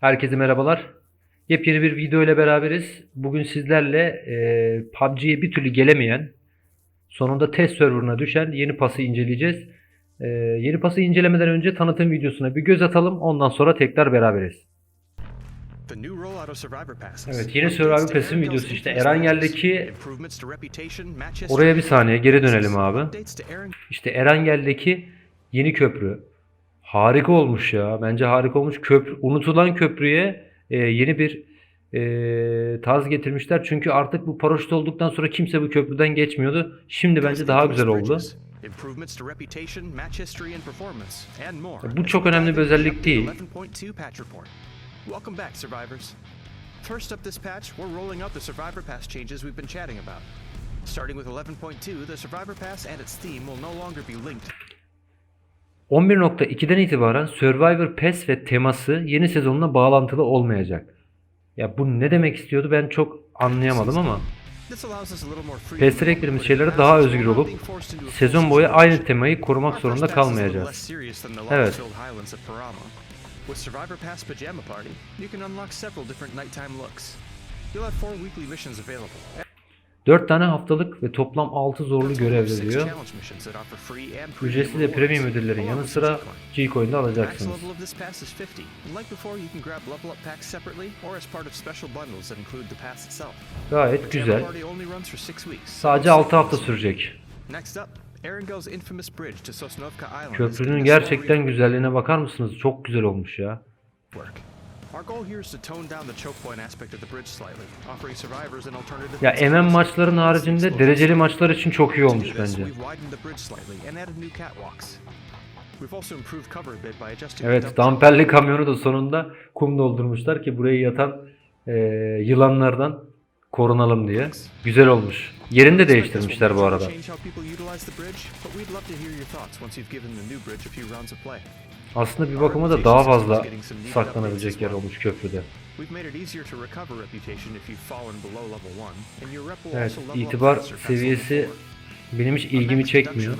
Herkese merhabalar. Yepyeni bir video ile beraberiz. Bugün sizlerle e, PUBG'ye bir türlü gelemeyen, sonunda test serverına düşen yeni pası inceleyeceğiz. E, yeni pası incelemeden önce tanıtım videosuna bir göz atalım. Ondan sonra tekrar beraberiz. Evet, yeni Survivor Pass'in videosu işte. Erangel'deki- Oraya bir saniye geri dönelim abi. İşte Erangel'deki yeni köprü. Harika olmuş ya. Bence harika olmuş. Köprü, unutulan köprüye e, yeni bir e, tarz getirmişler. Çünkü artık bu paraşüt olduktan sonra kimse bu köprüden geçmiyordu. Şimdi bence daha güzel oldu. Bu çok önemli bir özellik değil. 11.2 patch report. Welcome back, survivors. First up this patch, we're rolling out the Survivor Pass changes we've been chatting about. Starting with 11.2, the Survivor Pass and its theme will no longer be linked 11.2'den itibaren Survivor Pass ve teması yeni sezonla bağlantılı olmayacak. Ya bu ne demek istiyordu ben çok anlayamadım ama in eklediğimiz şeylere daha özgür olup sezon boyu aynı temayı korumak zorunda kalmayacağız. Evet. With Survivor Pass Pajama Party, you can unlock several different nighttime looks. You'll have four weekly missions available. 4 tane haftalık ve toplam 6 zorlu görev veriyor. Ücretsiz rewards, premium ödüllerin yanı sıra. G-Coin'de alacaksınız. level of this pass is 50, and like before, you can grab level up packs separately or as part of special bundles that include the pass itself. Gayet güzel. Sadece 6 hafta sürecek. Köprünün gerçekten güzelliğine bakar mısınız? Çok güzel olmuş ya. Our goal here is to tone down the choke point aspect of the bridge slightly, offering survivors an alternative. Ya MM maçların haricinde dereceli maçlar için çok iyi olmuş bence. We've widened the bridge slightly and added new catwalks. We've also improved cover a bit by adjusting the Evet, damperli kamyonu da sonunda kum doldurmuşlar ki buraya yatan e, yılanlardan korunalım diye. Güzel olmuş. Yerini de değiştirmişler bu arada. Aslında bir bakıma da daha fazla saklanabilecek yer olmuş köprüde. We've made it easier to recover reputation if you've fallen below level 1, and your rep will Evet, itibar seviyesi 4. benim hiç ilgimi çekmiyor.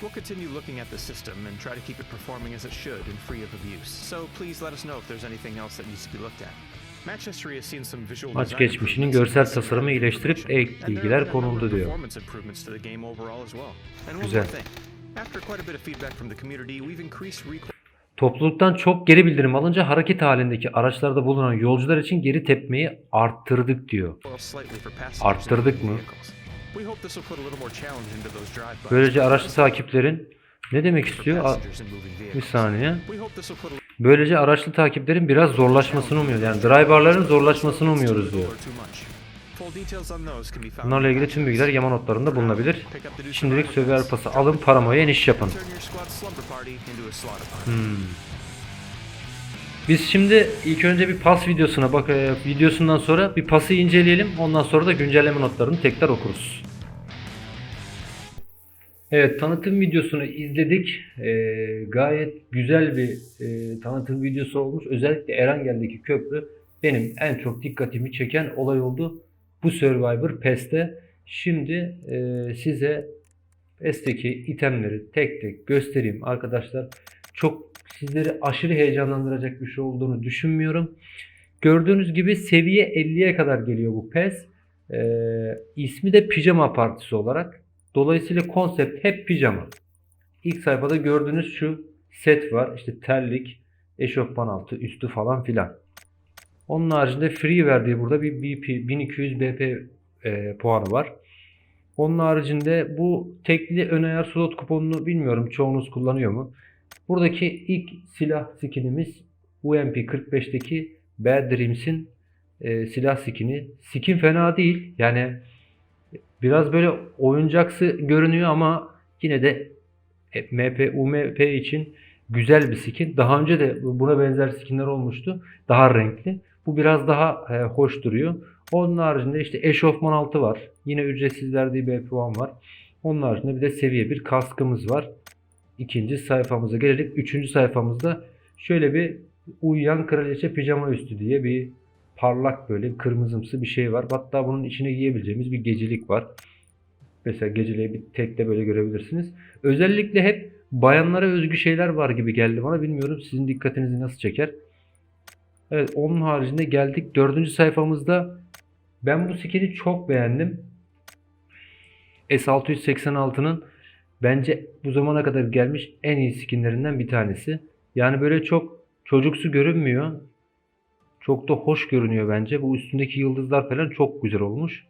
We'll continue looking at the system and try to keep it performing as it should and free of abuse. So please let us know if there's anything else that needs to be looked at. Maç geçmişinin görsel tasarımı iyileştirip ek bilgiler konuldu diyor. Güzel. Topluluktan çok geri bildirim alınca hareket halindeki araçlarda bulunan yolcular için geri tepmeyi arttırdık diyor. Arttırdık mı? Böylece araçlı takiplerin ne demek istiyor? A- Bir saniye. Böylece araçlı takiplerin biraz zorlaşmasını umuyoruz. Yani driverların zorlaşmasını umuyoruz diyor. Bunlarla ilgili tüm bilgiler Yama notlarında bulunabilir. Şimdilik Survivor Pass'ı alın, Paramo'ya iniş yapın. Hmm. Biz şimdi ilk önce bir pas videosuna bak e, videosundan sonra bir pası inceleyelim. Ondan sonra da güncelleme notlarını tekrar okuruz. Evet tanıtım videosunu izledik. Ee, gayet güzel bir e, tanıtım videosu olmuş. Özellikle Erangel'deki köprü benim en çok dikkatimi çeken olay oldu. Bu Survivor PES'te. Şimdi e, size PES'teki itemleri tek tek göstereyim arkadaşlar. Çok sizleri aşırı heyecanlandıracak bir şey olduğunu düşünmüyorum. Gördüğünüz gibi seviye 50'ye kadar geliyor bu PES. Ee, ismi de pijama partisi olarak. Dolayısıyla konsept hep pijama. İlk sayfada gördüğünüz şu set var. İşte terlik, eşofman altı, üstü falan filan. Onun haricinde free verdiği burada bir BP 1200 BP e, puanı var. Onun haricinde bu tekli ön ayar slot kuponunu bilmiyorum çoğunuz kullanıyor mu? Buradaki ilk silah skinimiz UMP 45'teki Bad Dreams'in e, silah skini. Skin fena değil. Yani biraz böyle oyuncaksı görünüyor ama yine de e, MP, UMP için güzel bir skin. Daha önce de buna benzer skinler olmuştu. Daha renkli. Bu biraz daha e, hoş duruyor. Onun haricinde işte eşofman altı var. Yine ücretsiz verdiği bir puan var. Onun haricinde bir de seviye bir kaskımız var. İkinci sayfamıza gelelim. Üçüncü sayfamızda şöyle bir uyuyan kraliçe pijama üstü diye bir parlak böyle kırmızımsı bir şey var. Hatta bunun içine giyebileceğimiz bir gecelik var. Mesela geceliği bir tekte böyle görebilirsiniz. Özellikle hep bayanlara özgü şeyler var gibi geldi bana. Bilmiyorum sizin dikkatinizi nasıl çeker. Evet onun haricinde geldik. Dördüncü sayfamızda ben bu skin'i çok beğendim. S686'nın bence bu zamana kadar gelmiş en iyi skinlerinden bir tanesi. Yani böyle çok çocuksu görünmüyor. Çok da hoş görünüyor bence. Bu üstündeki yıldızlar falan çok güzel olmuş.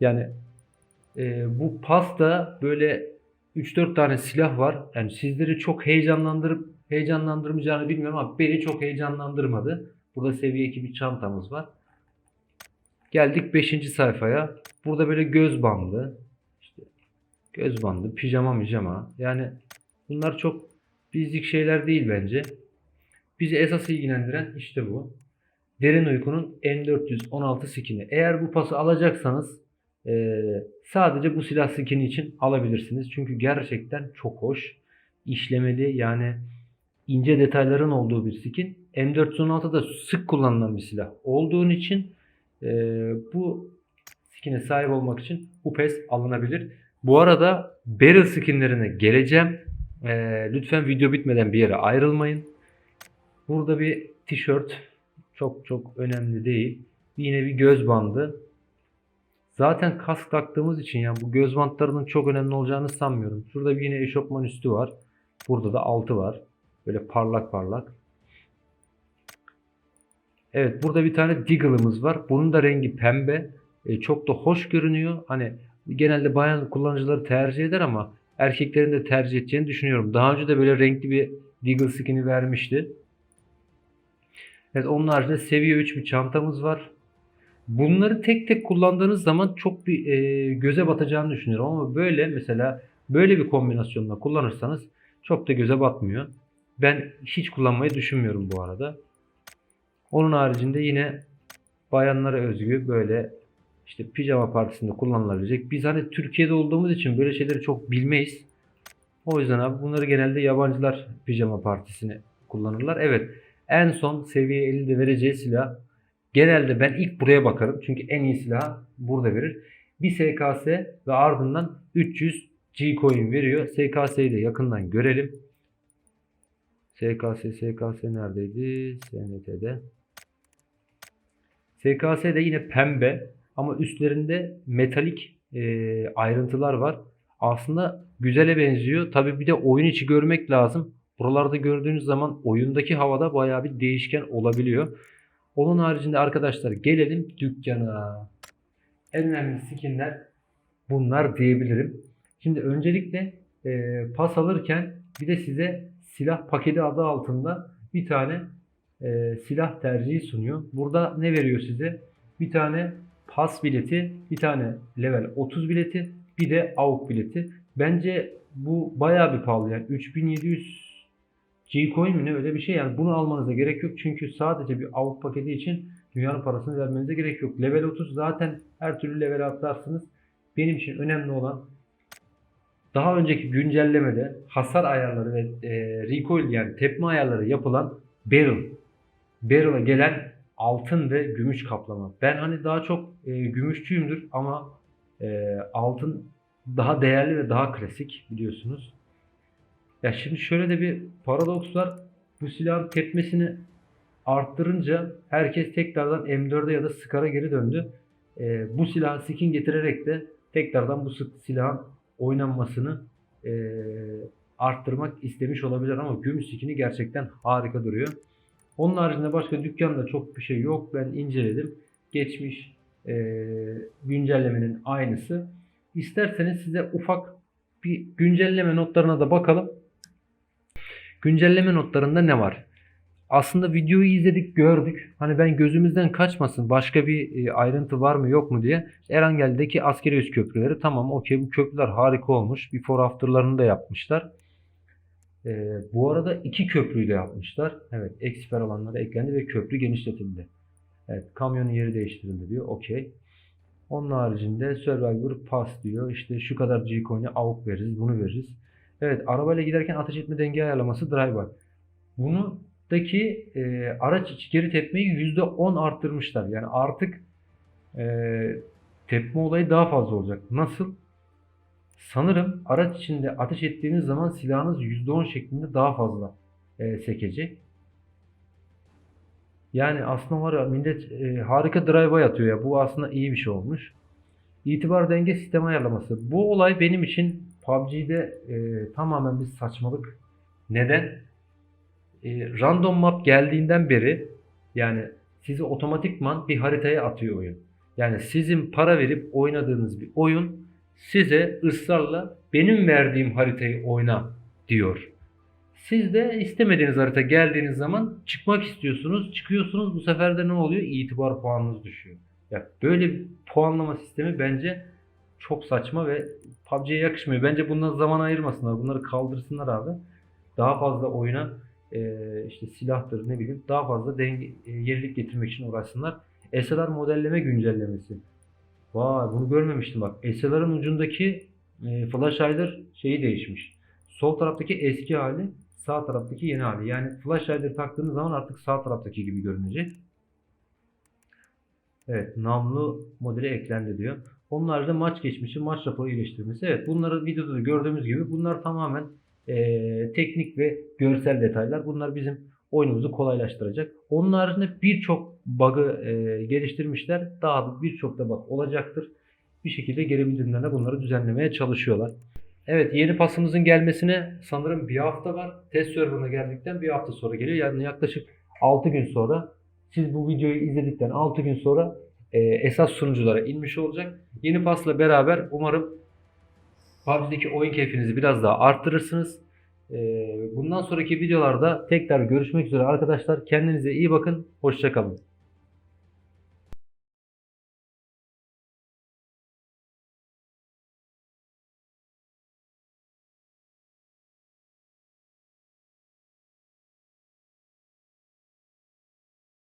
Yani e, bu pasta böyle 3-4 tane silah var. Yani sizleri çok heyecanlandırıp heyecanlandırmayacağını bilmiyorum ama beni çok heyecanlandırmadı. Burada seviye 2 bir çantamız var. Geldik 5. sayfaya. Burada böyle göz bandı. işte göz bandı, pijama mijama. Yani bunlar çok bizlik şeyler değil bence. Bizi esas ilgilendiren işte bu. Derin Uyku'nun M416 skin'i. Eğer bu pası alacaksanız eee, sadece bu silah skin'i için alabilirsiniz. Çünkü gerçekten çok hoş. işlemeli yani ince detayların olduğu bir skin. M416 da sık kullanılan bir silah olduğun için eee, bu skin'e sahip olmak için bu pes alınabilir. Bu arada barrel skinlerine geleceğim. Eee, lütfen video bitmeden bir yere ayrılmayın. Burada bir tişört çok çok önemli değil. Yine bir göz bandı. Zaten kask taktığımız için yani bu göz bantlarının çok önemli olacağını sanmıyorum. Şurada bir yine eşofman üstü var. Burada da altı var. Böyle parlak parlak. Evet burada bir tane Deagle'ımız var. Bunun da rengi pembe. E, çok da hoş görünüyor. Hani genelde bayan kullanıcıları tercih eder ama erkeklerin de tercih edeceğini düşünüyorum. Daha önce de böyle renkli bir Deagle skin'i vermişti. Evet onun haricinde seviye 3 bir çantamız var. Bunları tek tek kullandığınız zaman çok bir e, göze batacağını düşünüyorum ama böyle mesela böyle bir kombinasyonla kullanırsanız çok da göze batmıyor. Ben hiç kullanmayı düşünmüyorum bu arada. Onun haricinde yine bayanlara özgü böyle işte pijama partisinde kullanılabilecek. Biz hani Türkiye'de olduğumuz için böyle şeyleri çok bilmeyiz. O yüzden abi bunları genelde yabancılar pijama partisini kullanırlar. Evet en son seviye 50'de vereceği silah genelde ben ilk buraya bakarım. Çünkü en iyi silahı burada verir. Bir SKS ve ardından 300 G coin veriyor. SKS'yi de yakından görelim. SKS SKS neredeydi? SNT'de. SKS de yine pembe ama üstlerinde metalik e, ayrıntılar var. Aslında güzele benziyor. Tabi bir de oyun içi görmek lazım. Buralarda gördüğünüz zaman oyundaki havada bayağı bir değişken olabiliyor. Onun haricinde arkadaşlar gelelim dükkana. En önemli skinler bunlar diyebilirim. Şimdi öncelikle e, pas alırken bir de size silah paketi adı altında bir tane e, silah tercihi sunuyor. Burada ne veriyor size? Bir tane pas bileti, bir tane level 30 bileti, bir de AUK bileti. Bence bu bayağı bir pahalı yani 3700 G-Coin mi ne öyle bir şey yani bunu almanıza gerek yok çünkü sadece bir AUK paketi için dünyanın parasını vermenize gerek yok. Level 30 zaten her türlü level atlarsınız. Benim için önemli olan daha önceki güncellemede hasar ayarları ve e, recoil yani tepme ayarları yapılan barrel. Barrel'a gelen altın ve gümüş kaplama. Ben hani daha çok e, gümüşçüyümdür ama e, altın daha değerli ve daha klasik biliyorsunuz. Ya şimdi şöyle de bir paradoks var. Bu silahın tepmesini arttırınca herkes tekrardan M4'e ya da Scar'a geri döndü. E, bu silahı skin getirerek de tekrardan bu silahın oynanmasını e, arttırmak istemiş olabilir ama gümüş skini gerçekten harika duruyor. Onun haricinde başka dükkanda çok bir şey yok. Ben inceledim. Geçmiş e, güncellemenin aynısı. İsterseniz size ufak bir güncelleme notlarına da bakalım. Güncelleme notlarında ne var? Aslında videoyu izledik gördük. Hani ben gözümüzden kaçmasın başka bir e, ayrıntı var mı yok mu diye. Erangel'deki askeri üst köprüleri tamam okey bu köprüler harika olmuş. Before after'larını da yapmışlar. Ee, bu arada iki köprüyü de yapmışlar. Evet eksiper alanları eklendi ve köprü genişletildi. Evet kamyonun yeri değiştirildi diyor. Okey. Onun haricinde Survivor Pass diyor. İşte şu kadar G-Coin'e avuk veririz, bunu veririz. Evet, arabayla giderken ateş etme denge ayarlaması drive-by. Bunudaki e, araç içi geri tepmeyi %10 arttırmışlar. Yani artık e, tepme olayı daha fazla olacak. Nasıl? Sanırım araç içinde ateş ettiğiniz zaman silahınız %10 şeklinde daha fazla e, sekecek. Yani aslında var ya millet e, harika drive'a atıyor ya. Bu aslında iyi bir şey olmuş. İtibar denge sistemi ayarlaması. Bu olay benim için PUBG'de e, tamamen bir saçmalık. Neden? E, random map geldiğinden beri yani sizi otomatikman bir haritaya atıyor oyun. Yani sizin para verip oynadığınız bir oyun size ısrarla benim verdiğim haritayı oyna diyor. Siz de istemediğiniz harita geldiğiniz zaman çıkmak istiyorsunuz. Çıkıyorsunuz bu sefer de ne oluyor? İtibar puanınız düşüyor. Ya böyle bir puanlama sistemi bence çok saçma ve PUBG'ye yakışmıyor. Bence bundan zaman ayırmasınlar. Bunları kaldırsınlar abi. Daha fazla oyuna e, işte silahtır ne bileyim daha fazla denge, e, getirmek için uğraşsınlar. SLR modelleme güncellemesi. Vay bunu görmemiştim bak. SLR'ın ucundaki e, flash hider şeyi değişmiş. Sol taraftaki eski hali, sağ taraftaki yeni hali. Yani flash hider taktığınız zaman artık sağ taraftaki gibi görünecek. Evet, namlu modeli eklendi diyor. Onun haricinde maç geçmişi, maç raporu iyileştirmesi. Evet, bunları videoda da gördüğümüz gibi bunlar tamamen eee, teknik ve görsel detaylar. Bunlar bizim oyunumuzu kolaylaştıracak. Onun haricinde birçok bug'ı eee, geliştirmişler. Daha birçok da bug olacaktır. Bir şekilde geri bildirimlerle bunları düzenlemeye çalışıyorlar. Evet yeni pasımızın gelmesine sanırım bir hafta var. Test serverına geldikten bir hafta sonra geliyor. Yani yaklaşık 6 gün sonra siz bu videoyu izledikten 6 gün sonra e, esas sunuculara inmiş olacak. Yeni pasla beraber umarım PUBG'deki oyun keyfinizi biraz daha arttırırsınız. E, bundan sonraki videolarda tekrar görüşmek üzere arkadaşlar. Kendinize iyi bakın. Hoşçakalın.